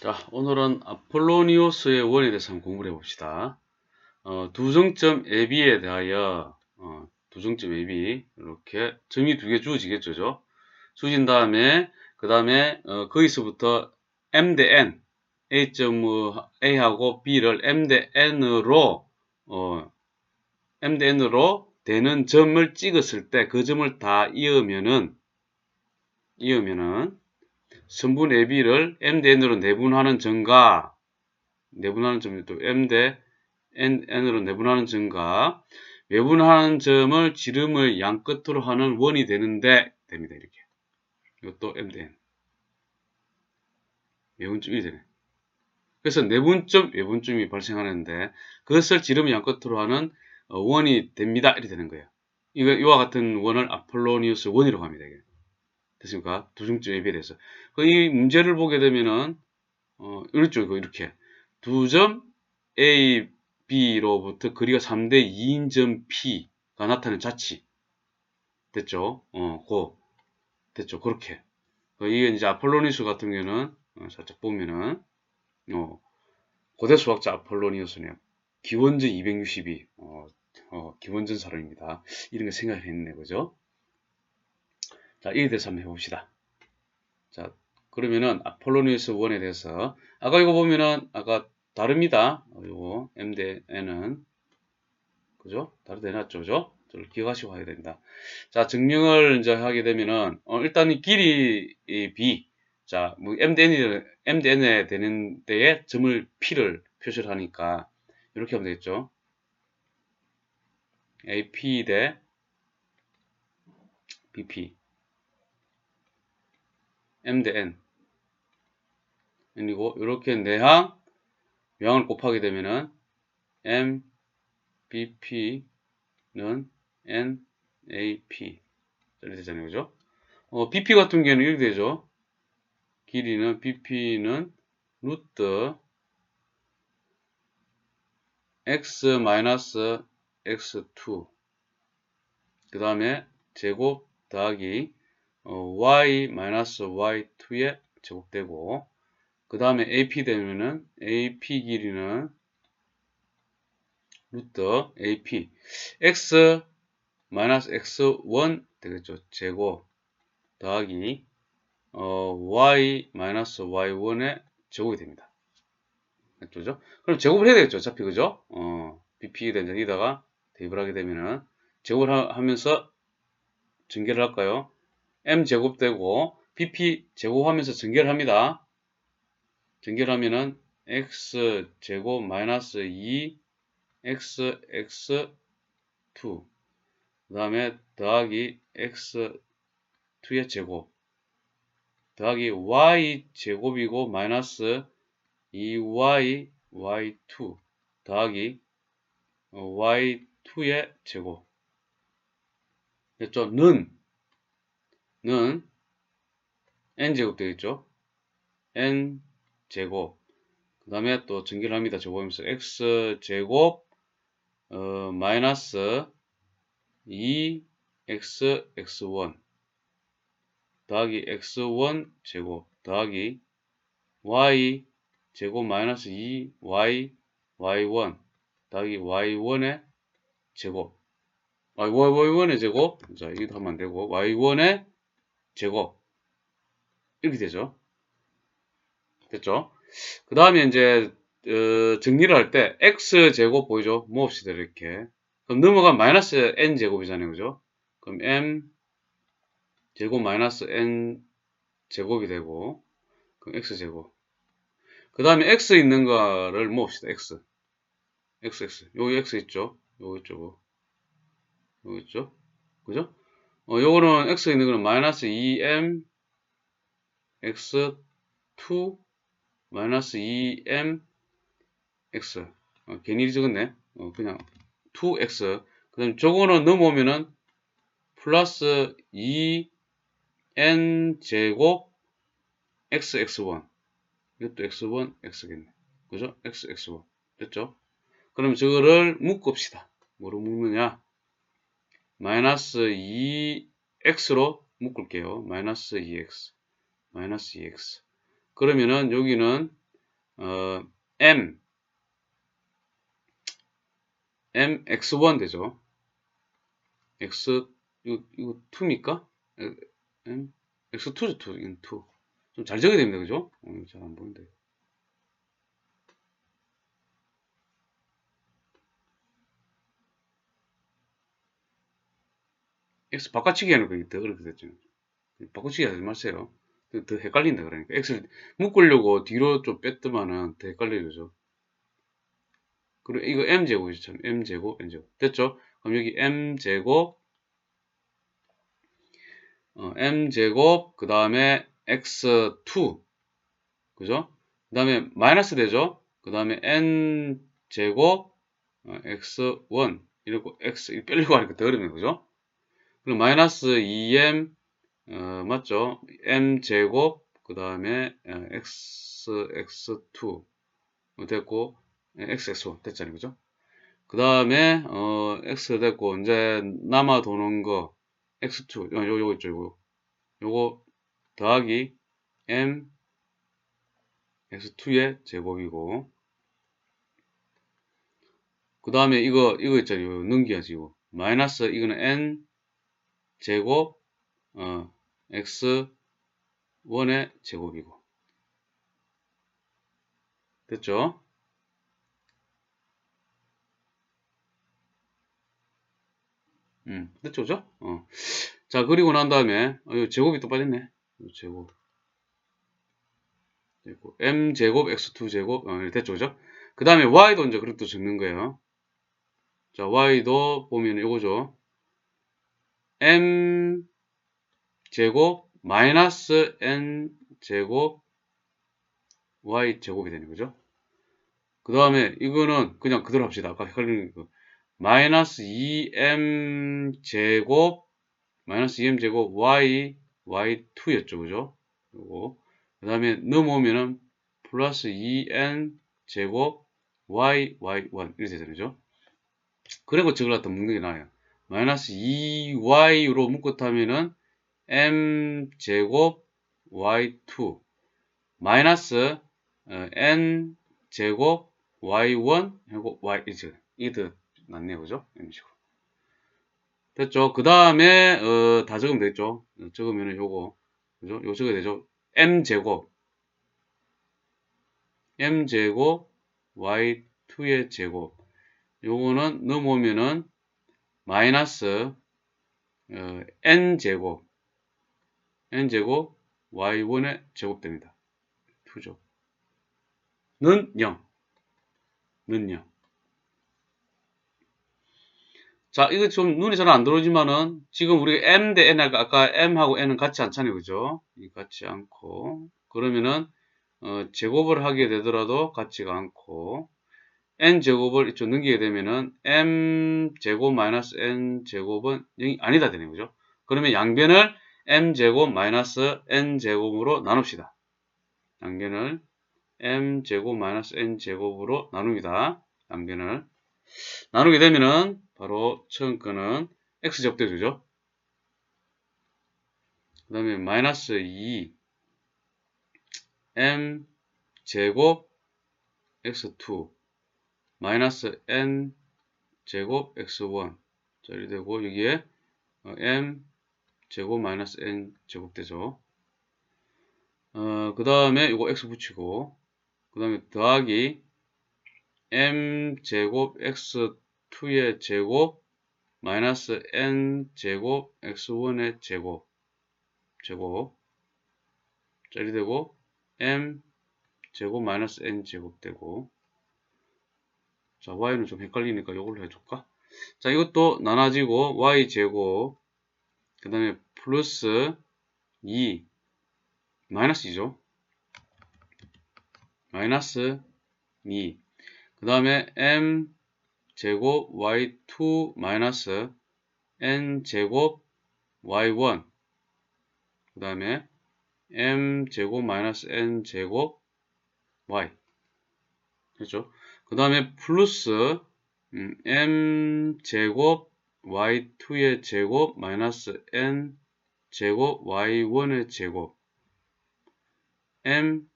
자, 오늘은 아폴로니오스의 원에 대해서 한번 공부를 해봅시다. 어, 두정점 AB에 대하여 어, 두정점 AB 이렇게 점이 두 개 주어지겠죠, 죠? 주어진 다음에 그 다음에 어, 거기서부터 M 대 N A점 A하고 B를 M 대 N으로 어, M 대 N으로 되는 점을 찍었을 때 그 점을 다 이으면은 이으면은 선분 AB를 M 대 N으로 내분하는 점과 내분하는 점이 또 M 대 N, N으로 내분하는 점과 외분하는 점을 지름을 양 끝으로 하는 원이 되는데 됩니다. 이렇게. 이것도 M 대 N. 외분점 1이 되네. 그래서 내분점, 외분점이 발생하는데 그것을 지름 양 끝으로 하는 어, 원이 됩니다. 이렇게 되는 거예요. 이거, 이와 같은 원을 아폴로니우스 원이라고 합니다. 이게. 됐습니까? 두중점 앱에 대해서. 그이 문제를 보게 되면은, 어, 이렇죠. 이렇게. 두 점 A, B로부터 거리가 3대 2인 점 P가 나타나는 자치. 됐죠? 어, 고. 됐죠? 그렇게. 그 이게 이제 아폴로니우스 같은 경우는, 어, 살짝 보면은, 어, 고대 수학자 아폴로니우스네요. 기원전 262, 어, 어, 기원전 사람입니다. 이런 거 생각을 했네, 그죠? 자, 이에 대해서 한번 해봅시다. 자, 그러면은 아폴로니우스 원에 대해서 아까 이거 보면은 아까 다릅니다. 어, 요거 M 대 N은 그죠? 다르다 해놨죠, 그죠? 저를 기억하시고 해야 됩니다. 자, 증명을 이제 하게 되면은 어, 일단 이 길이 이 B 자, 뭐 M 대 N이 M 대 N에 되는 데에 점을 P를 표시를 하니까 이렇게 하면 되겠죠. AP 대 BP m 대 n. N이고 이렇게 내항 명을 곱하게 되면은 m bp는 n ap 이렇게 되잖아요. 그죠? 어, bp 같은 경우는 이렇게 되죠. 길이는 bp는 루트 x 마이너스 x2 그 다음에 제곱 더하기 어, y 마이너스 y2에 제곱되고 그 다음에 AP 되면은 AP 길이는 루트 AP x 마이너스 x1 되겠죠 제곱 더하기 어, y 마이너스 y1의 제곱이 됩니다. 맞죠? 그럼 제곱을 해야 되겠죠 어차피 그죠? 어, BP 된장에다가 대입을 하게 되면은 제곱을 하, 면서 전개를 할까요? M 제곱되고 bp 제곱하면서 전개를 합니다. 전개를 하면은 x 제곱 마이너스 2 x x 2그 다음에 더하기 x 2의 제곱. 더하기 y 제곱이고 마이너스 2y y2 더하기 y2의 제곱. 됐죠? 는 는 n제곱 되겠죠. n제곱 그 다음에 또 전개를 합니다. 제곱하면서 x제곱 어, 마이너스 2x x1 더하기 x1 제곱 더하기 y 제곱 마이너스 2y y1 더하기 y1의 제곱 아, y1의 제곱 자 이것도 하면 안 되고 y1의 제곱 이렇게 되죠. 됐죠? 그 다음에 이제 어, 정리를 할 때 x 제곱 보이죠? 뭐 없이 이렇게 그럼 넘어가면 마이너스 n 제곱이잖아요, 그죠? 그럼 m 제곱 마이너스 n 제곱이 되고 그럼 x 제곱 그 다음에 x 있는 거를 모읍시다. x x x 여기 x 있죠? 여기 있죠? 여기 있죠? 그죠? 어, 요거는 x 있는 거는 마이너스 2m x2 마이너스 2m x. 어, 괜히 적었네. 어, 그냥 2x 그 다음 저거는 넘어오면은 플러스 2n 제곱 x x1 이것도 x1 x겠네. 그죠? x x1 됐죠? 그럼 저거를 묶읍시다. 뭐로 묶느냐 마이너스 2x로 묶을게요. 마이너스 2x 마이너스 2x 그러면은 여기는 어, m m x1 되죠. x 이거, 이거 2입니까? m x2죠 2. 2. 좀 잘 적어야 됩니다. 그죠? 어, 잘안 보이는 x 바꿔치기 하는 거더 어렵게 됐죠. 바꿔치기 하지 마세요. 더, 더 헷갈린다 그러니까. x를 묶으려고 뒤로 좀 뺐더만은 더 헷갈려요. 그죠? 그리고 이거 m제곱이죠. m제곱, n제곱. 됐죠? 그럼 여기 m제곱, 어, m제곱, 그 다음에 x2. 그죠? 그 다음에 마이너스 되죠? 그 다음에 n제곱, 어, x1. 이렇게 x, 빼려고 하니까 더 어렵네. 그죠? 그럼 마이너스 2m, 어, 맞죠? m제곱, 그 다음에 어, x, x2. 됐고, x, x1 됐잖아요. 그죠? 그 다음에, 어, x 됐고, 이제 남아 도는 거, x2, 요, 요, 거 있죠, 요거. 요거 더하기 m, x2의 제곱이고, 그 다음에 이거, 이거 있잖아요. 넘겨야지, 이거. 마이너스, 이거는 n 제곱, 어, x1의 제곱이고. 됐죠? 음, 됐죠, 그죠? 어. 자, 그리고 난 다음에, 어, 제곱이 또 빠졌네. 제곱. 됐고, m제곱, x2 제곱, 어, 됐죠, 그죠? 그 다음에 y도 이제 그렇게 또 적는 거예요. 자, y도 보면 이거죠. M 제곱 마이너스 n 제곱 y 제곱이 되는 거죠. 그 다음에 이거는 그냥 그대로 합시다. 아까 헷갈리는 거. 마이너스 2m 제곱 마이너스 2m 제곱 y y2였죠. 그죠? 요거. 그 다음에 넘어오면은 플러스 2n 제곱 y y1 이렇게. 그죠? 그리고 갖다 묶는 게 나아요. 마이너스 2y로 묶었다면은 m 제곱 y2 마이너스 어, n 제곱 y1 하고 y 이제 이게 더 낫네요 그죠? 식으로. 됐죠? 그 다음에 어, 다 적으면 되겠죠? 적으면은 요거 그죠? 요 적어야 되죠? M 제곱. M 제곱 y2의 제곱. 요거는 넘어오면은 마이너스 어, n제곱 n제곱 y1의 제곱됩니다. 2죠. 는 0. 는 0. 자, 이거 좀 눈이 잘안 들어오지만은 지금 우리가 m 대 n 할까 아까 m하고 n은 같이 않잖아요. 그죠? 같이 않고 그러면은 어, 제곱을 하게 되더라도 같지가 않고 n제곱을 이쪽 넘기게 되면은 m제곱 마이너스 n제곱은 0이 아니다 되는 거죠. 그러면 양변을 m제곱 마이너스 n제곱으로 나눕시다. 양변을 m제곱 마이너스 n제곱으로 나눕니다. 양변을 나누게 되면은 바로 처음 거는 x제곱 되죠. 그 다음에 마이너스 2 m제곱 x2 마이너스 n 제곱 x1 자 이렇게 되고 여기에 어, m 제곱 마이너스 n 제곱 되죠. 어, 그 다음에 이거 x 붙이고 그 다음에 더하기 m 제곱 x2의 제곱 마이너스 n 제곱 x1의 제곱 제곱 자 이렇게 되고 m 제곱 마이너스 n 제곱 되고 자, y는 좀 헷갈리니까 이걸로 해줄까? 자, 이것도 나눠지고 y제곱 그 다음에 플러스 2 마이너스 2죠. 마이너스 2. 그 다음에 m 제곱 y2 마이너스 n 제곱 y1 그 다음에 m 제곱 마이너스 n 제곱 y 됐죠? 그 다음에 플러스 음, m 제곱 y2의 제곱 마이너스 n 제곱 y1의 제곱 m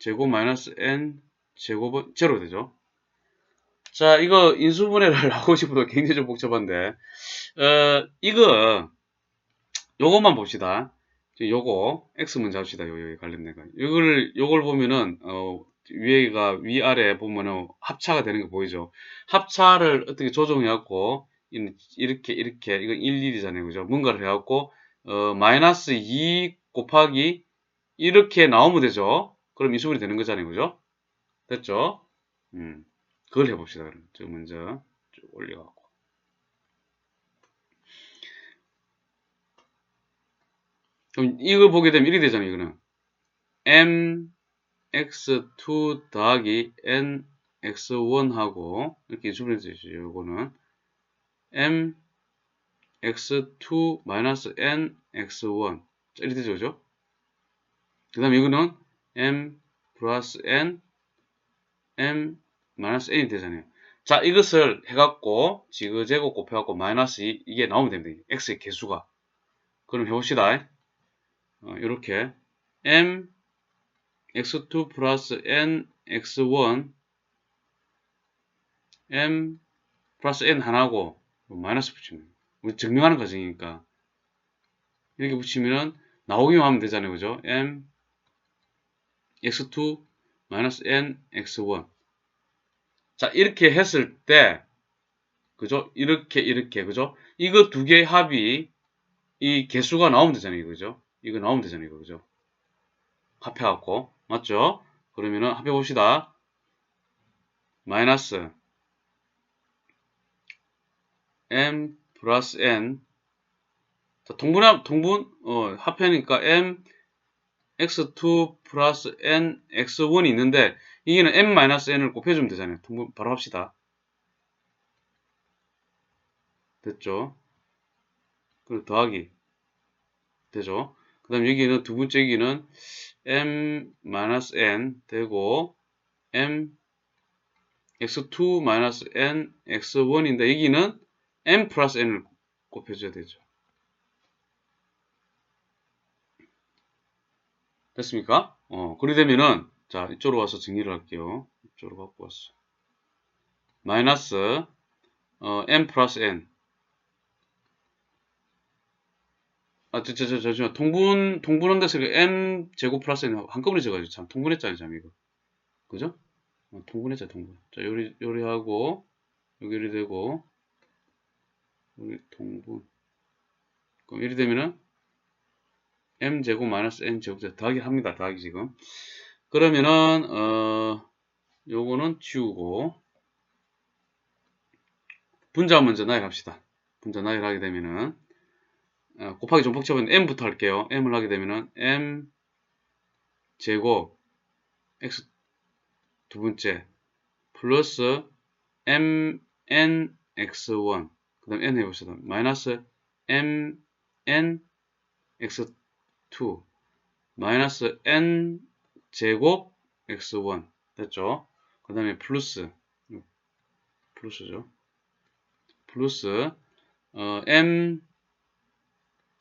제곱 마이너스 n 제곱은 제로 되죠. 자, 이거 인수분해를 하고 싶어도 굉장히 좀 복잡한데, 어, 이거, 요것만 봅시다. 요거, x 먼저 합시다. 요, 요 관련된 거. 요걸, 요걸 보면은, 어, 위에가, 위아래 보면은 합차가 되는 거 보이죠? 합차를 어떻게 조정해갖고, 이렇게, 이렇게, 이건 1, 1이잖아요. 그죠? 뭔가를 해갖고, 어, 마이너스 2 곱하기, 이렇게 나오면 되죠? 그럼 인수분해 되는 거잖아요. 그죠? 됐죠? 음. 그걸 해봅시다. 그럼 저 먼저 쭉 올려갖고 그럼 이걸 보게 되면 이렇게 되잖아요. 이거는 m x2 더하기 n x1하고 이렇게 주변에서 이거는 m x2 마이너스 n x1 이렇게 되죠. 그죠? 그 다음에 이거는 m 플러스 n m 마이너스 n이 되잖아요. 자, 이것을 해갖고 지그제곱 곱해갖고 마이너스 2 이게 나오면 됩니다. x의 개수가. 그럼 해봅시다. 어, 이렇게 m x2 플러스 n x1 m 플러스 n 하나고 마이너스 붙이면 우리 증명하는 과정이니까 이렇게 붙이면은 나오기만 하면 되잖아요. 그죠? m x2 마이너스 n x1 자, 이렇게 했을 때, 그죠? 이렇게, 이렇게, 그죠? 이거 두 개의 합이, 이 개수가 나오면 되잖아요, 그죠? 이거 나오면 되잖아요, 그죠? 합해갖고, 맞죠? 그러면은 합해봅시다. 마이너스, m 플러스 n. 자, 동분, 동분, 어, 합해니까 m, x2 플러스 n, x1이 있는데, 이게는 m-n을 곱해주면 되잖아요. 바로 합시다. 됐죠? 그리고 더하기. 되죠? 그 다음 여기는 두 번째 여기는 m-n 되고 m x2-n x1인데 여기는 m 플러스 n을 곱해줘야 되죠. 됐습니까? 어, 그리 되면은 자, 이쪽으로 와서 정리를 할게요. 이쪽으로 갖고 왔어. 마이너스 어, m 플러스 n 아, 저, 저, 저, 저, 저, 통분, 통분한 데서 m 제곱 플러스 n 한꺼번에 적어가지고 참 통분했잖아요, 참 이거. 그죠? 어, 통분했죠, 통분. 자, 요리, 요리하고, 여기 이리 되고, 여기 통분. 그럼 이리 되면은, m 제곱 마이너스 n 제곱 더하기 합니다, 더하기 지금. 그러면은 어 요거는 지우고 분자 먼저 나열합시다. 분자 나열하게 되면은 어, 곱하기 좀 복잡한 m부터 할게요. m을 하게 되면은 m 제곱 x 두 번째 플러스 m n x1 그 다음 n 해봅시다. 마이너스 m n x2 마이너스 n 제곱 x1 됐죠? 그 다음에 플러스 플러스죠. 플러스 어, m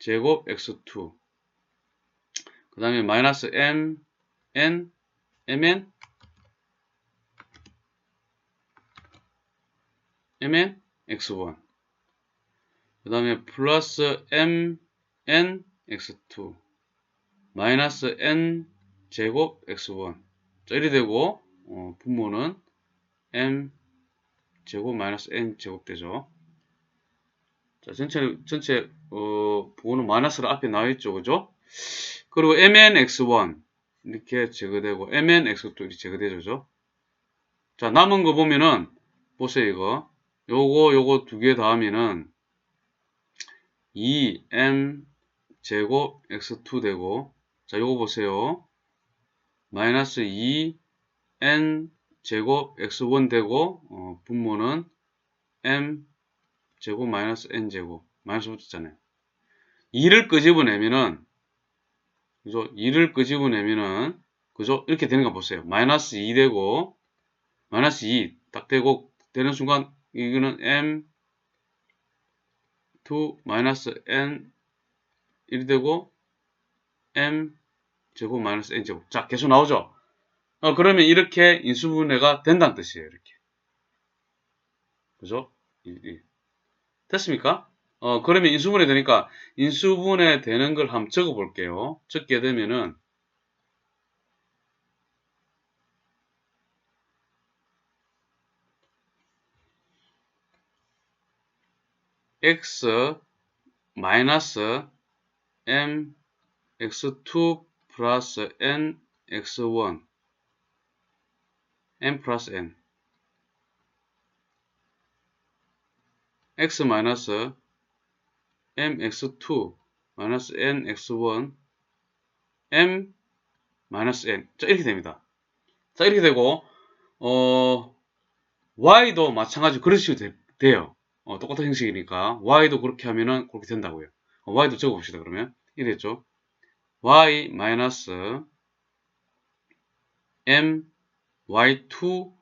제곱 x2 그 다음에 마이너스 m n mn? mn? x1 그 다음에 플러스 m n x2 마이너스 n 제곱 x1 자 이리 되고 어, 분모는 m 제곱 마이너스 n 제곱 되죠. 자 전체 전체 어, 부호는 마이너스로 앞에 나와 있죠, 그죠? 그리고 mn x1 이렇게 제거되고 mn x2 이렇게 제거되죠, 그죠? 자 남은 거 보면은 보세요 이거 요거 요거 두개 더하면은 2m 제곱 x2 되고 자 요거 보세요 마이너스 2n 제곱 x1 되고 어, 분모는 m 제곱 마이너스 n 제곱 마이너스 붙였잖아요. 2를 끄집어내면은 그죠? 2를 끄집어내면은 그죠? 이렇게 되는 거 보세요. 마이너스 2 되고 마이너스 2 딱 되고 되는 순간 이거는 m 2 마이너스 n 1이 되고 m 제곱 마이너스 n제곱. 자, 계속 나오죠? 어, 그러면 이렇게 인수분해가 된다는 뜻이에요. 이렇게. 그죠? 이, 이. 됐습니까? 어, 그러면 인수분해 되니까 인수분해 되는 걸 한번 적어 볼게요. 적게 되면은 x 마이너스 m x2 플러스 n x1 n 플러스 n x 마이너스 m x2 마이너스 n x1 m 마이너스 n 자 이렇게 됩니다. 자 이렇게 되고 어 y도 마찬가지로 그러시면 돼요. 어, 똑같은 형식이니까 y도 그렇게 하면은 그렇게 된다고요. 어, y도 적어봅시다. 그러면 이랬죠. y 마이너스 m y2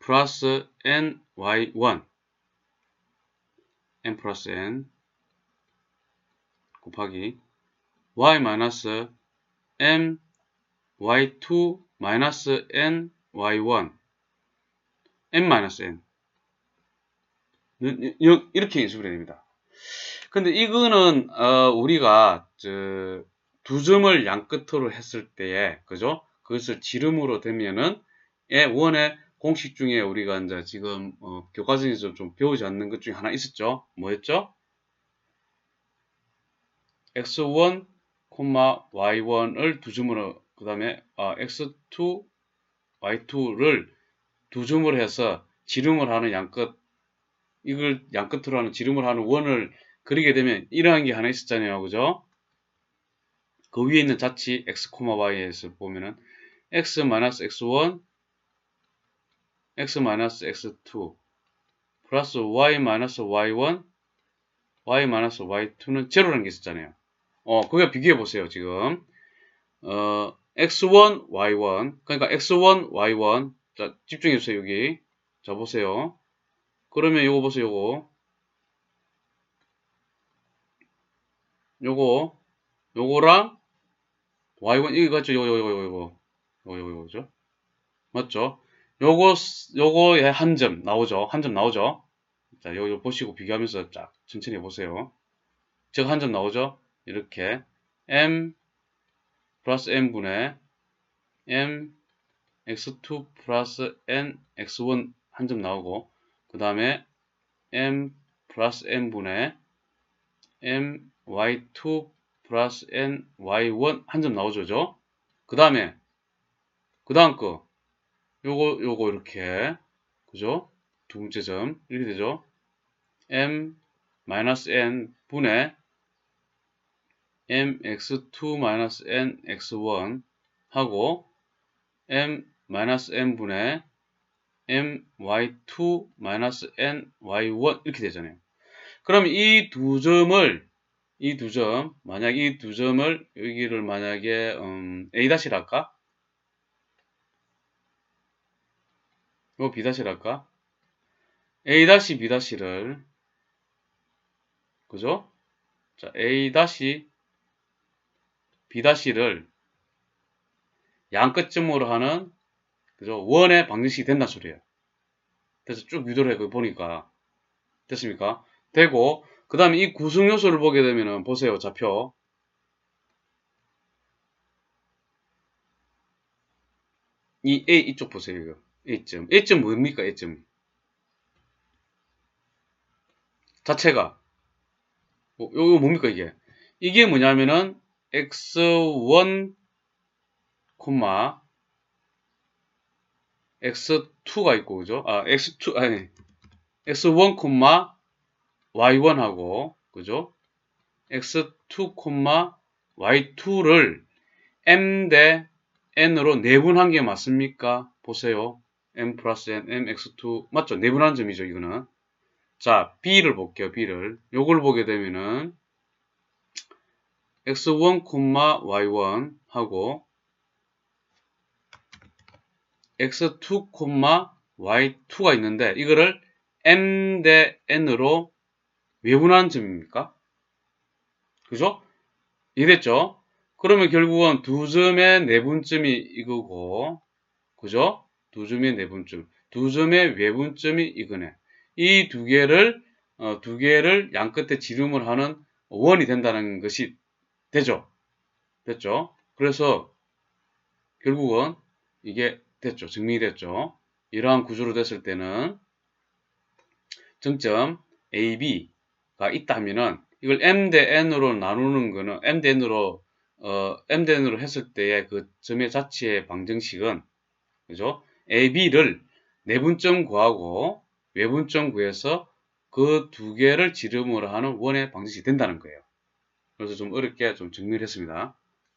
플러스 n y1 n 플러스 n 곱하기 y 마이너스 m y2 마이너스 n y1 n 마이너스 n 이렇게 인수분해 됩니다. 근데 이거는 어, 우리가 두 점을 양 끝으로 했을 때에 그죠? 그것을 지름으로 되면은 예, 원의 공식 중에 우리가 이제 지금 어, 교과서에서 좀 배우지 않는 것 중에 하나 있었죠. 뭐였죠? x1, y1을 두 점으로 그 다음에 어, x2, y2를 두 점으로 해서 지름을 하는 양끝 이걸 양끝으로 하는 지름을 하는 원을 그리게 되면 이러한 게 하나 있었잖아요. 그죠? 그 위에 있는 자치 x, y에서 보면은 x-x1 x-x2 플러스 y-y1 y-y2는 제로라는 게 있었잖아요. 어, 그거 비교해 보세요, 지금. 어, x1, y1. 그러니까 x1, y1. 자, 집중해 주세요, 여기. 자, 보세요. 그러면 요거 보세요, 요거. 요거, 요거랑 y1, 이거 같죠? 요거, 요거, 요거. 요거, 요거, 요거죠? 맞죠? 요거, 요거에 한 점 나오죠? 한 점 나오죠? 자, 요거 보시고 비교하면서 쫙 천천히 해보세요. 즉, 한 점 나오죠? 이렇게. m 플러스 n분의 m x2 플러스 n x1 한 점 나오고, 그 다음에 m 플러스 n분의 m y2 플러스 n y1 한 점 나오죠. 그 다음에 그 다음 거 요거 요거 이렇게 그죠? 두 번째 점 이렇게 되죠. m 마이너스 n 분의 mx2 마이너스 n x1 하고 m 마이너스 n 분의 my2 마이너스 n y1 이렇게 되잖아요. 그럼 이 두 점을 이 두 점, 만약 이 두 점을 여기를 만약에 음, a-를 할까? 이거 b-를 할까? a-, b-를 그죠? 자, a-, b-를 양 끝점으로 하는 그죠? 원의 방정식이 된다 소리예요. 그래서 쭉 유도를 해 보니까 됐습니까? 되고 그 다음에 이 구성 요소를 보게 되면은 보세요 좌표 이 A 이쪽 보세요 이거 A점 A점 뭡니까 A점 자체가 뭐, 요거 뭡니까 이게 이게 뭐냐면은 x1 콤마 x2가 있고 그죠? 아 x2 아니 x1 콤마 y1하고 그죠? x2 콤마 y2를 m 대 n으로 내분한 게 맞습니까? 보세요. M 플러스 n, m x2 맞죠? 내분한 점이죠 이거는. 자 b를 볼게요. b를 요걸 보게 되면은 x1 콤마 y1 하고 x2, y2가 있는데 이거를 m 대 n으로 외분한 점입니까? 그죠? 이해됐죠? 그러면 결국은 두 점의 내분점이 이거고 그죠? 두 점의 내분점. 두 점의 외분점이 이거네. 이 두 개를, 어, 두 개를 양 끝에 지름을 하는 원이 된다는 것이 되죠. 됐죠? 그래서 결국은 이게 됐죠. 증명이 됐죠. 이러한 구조로 됐을 때는 정점 AB가 있다 하면은 이걸 M 대 N으로 나누는 거는 M 대 N으로 어, M 대 N으로 했을 때의 그 점의 자체의 방정식은 그죠? AB를 내분점 구하고 외분점 구해서 그 두 개를 지름으로 하는 원의 방정식이 된다는 거예요. 그래서 좀 어렵게 좀 정리를 했습니다.